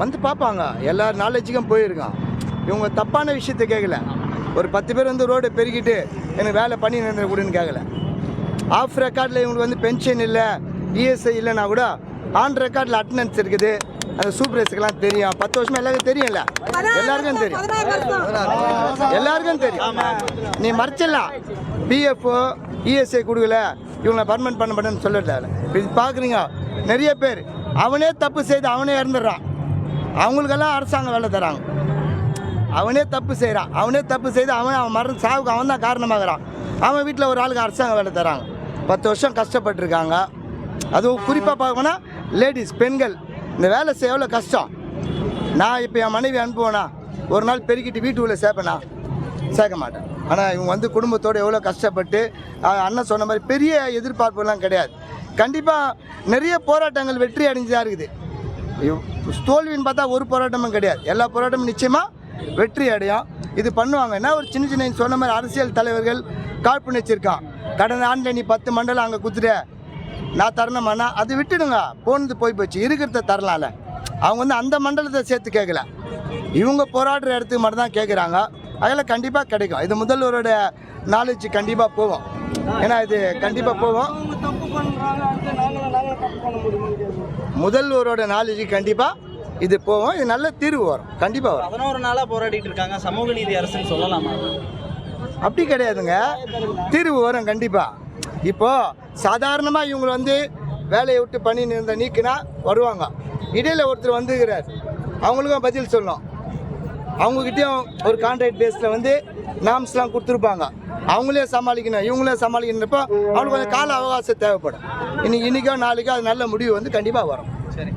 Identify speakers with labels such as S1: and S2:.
S1: வந்து பார்ப்பாங்க. எல்லா நாலேஜுக்கும் போயிருக்கான். இவங்க தப்பான விஷயத்த கேட்கல ஒரு பத்து பேர் வந்து ரோடு பெருகிட்டு எனக்கு வேலை பண்ணி நிறுத்த கேட்கல ஆஃப் ரெக்கார்டில் இவங்களுக்கு வந்து பென்ஷன் இல்லை இஎஸ்ஐ இல்லைன்னா கூட ஆன் ரெக்கார்டில் அட்டண்டன்ஸ் இருக்குது. அந்த சூப்பர்வைசருக்கெல்லாம் தெரியும். பத்து வருஷமா எல்லாருக்கும் தெரியும்ல? எல்லாருக்கும் தெரியும். எல்லாருக்கும் தெரியும். நீ மறைச்சிடலாம். பிஎஃப்ஓ இஎஸ்ஐ கொடுக்கல. இவங்களை பர்மனெண்ட் பண்ண மாட்டேன்னு சொல்லல. இது பார்க்குறீங்க நிறைய பேர். அவனே தப்பு செய்து அவனே இறந்துடுறான். அவங்களுக்கெல்லாம் அரசாங்கம் வேலை தராங்க. அவனே தப்பு செய்கிறான் அவனே தப்பு செய்து அவன் அவன் மரண சாவுக்கு அவன் தான் காரணமாகறான். அவன் வீட்டில் ஒரு ஆளுக்கு அரசாங்கம் வேலை தராங்க. பத்து வருஷம் கஷ்டப்பட்டிருக்காங்க. அதுவும் குறிப்பாக பார்க்கணும்னா லேடிஸ் பெண்கள் இந்த வேலை செய்ய எவ்வளோ கஷ்டம்? நான் இப்போ என் மனைவி அனுப்புவேனா? ஒரு நாள் பெருக்கிட்டு வீட்டுக்குள்ளே சேர்ப்பேனா? சேர்க்க மாட்டேன். ஆனால் இவங்க வந்து குடும்பத்தோடு எவ்வளோ கஷ்டப்பட்டு அண்ணன் சொன்ன மாதிரி பெரிய எதிர்பார்ப்புலாம் கிடையாது. கண்டிப்பாக நிறைய போராட்டங்கள் வெற்றி அடைஞ்சதாக இருக்குது. தோல்வின்னு பார்த்தா ஒரு போராட்டமும் கிடையாது. எல்லா போராட்டமும் நிச்சயமாக வெற்றி அடையும் இது பண்ணுவாங்க. என்ன ஒரு சின்ன சின்ன சொன்ன மாதிரி அரசியல் தலைவர்கள் காழ்ப்புணர்ச்சிருக்கான் கடந்த ஆண்டில் நீ பத்து மண்டலம் அங்கே குத்துட்ட. நான் தரணுமாண்ணா அது விட்டுடுங்க. போனது போய் போச்சு. இருக்கிறத தரலாம்ல. அவங்க வந்து அந்த மண்டலத்தை சேர்த்து கேட்கல. இவங்க போராடுற இடத்துக்கு மட்டும் தான் கேட்குறாங்க. அதில் கண்டிப்பாக கிடைக்கும். இது முதல்வரோட நாலேஜ் கண்டிப்பாக போவோம் ஏன்னா இது கண்டிப்பாக போவோம் முதல்வரோட நாலேஜ் கண்டிப்பாக இது போவோம் இது நல்ல தீர்வு வரும். கண்டிப்பாக வரும்.
S2: பதினோரு நாளா போராடிட்டு இருக்காங்க. சமூக நீதி அரசுன்னு சொல்லலாமா?
S1: அப்படி கிடையாதுங்க. தீர்வு வரும் கண்டிப்பாக இப்போ சாதாரணமாக இவங்க வந்து வேலையை விட்டு பண்ணி இருந்த நீக்கினா வருவாங்க. இடையில ஒருத்தர் வந்துக்கிறார். அவங்களுக்கும் பதில் சொல்லணும். அவங்கக்கிட்டேயும் ஒரு கான்ட்ராக்ட் பேஸில் வந்து நாம்ஸ்லாம் கொடுத்துருப்பாங்க. அவங்களே சமாளிக்கணும் இவங்களே சமாளிக்கணுன்றப்போ அவங்களுக்கு கொஞ்சம் கால அவகாசம் தேவைப்படும். இன்னைக்கு இன்னைக்கோ நாளைக்கோ அது நல்ல முடிவு வந்து கண்டிப்பாக வரும். சரி.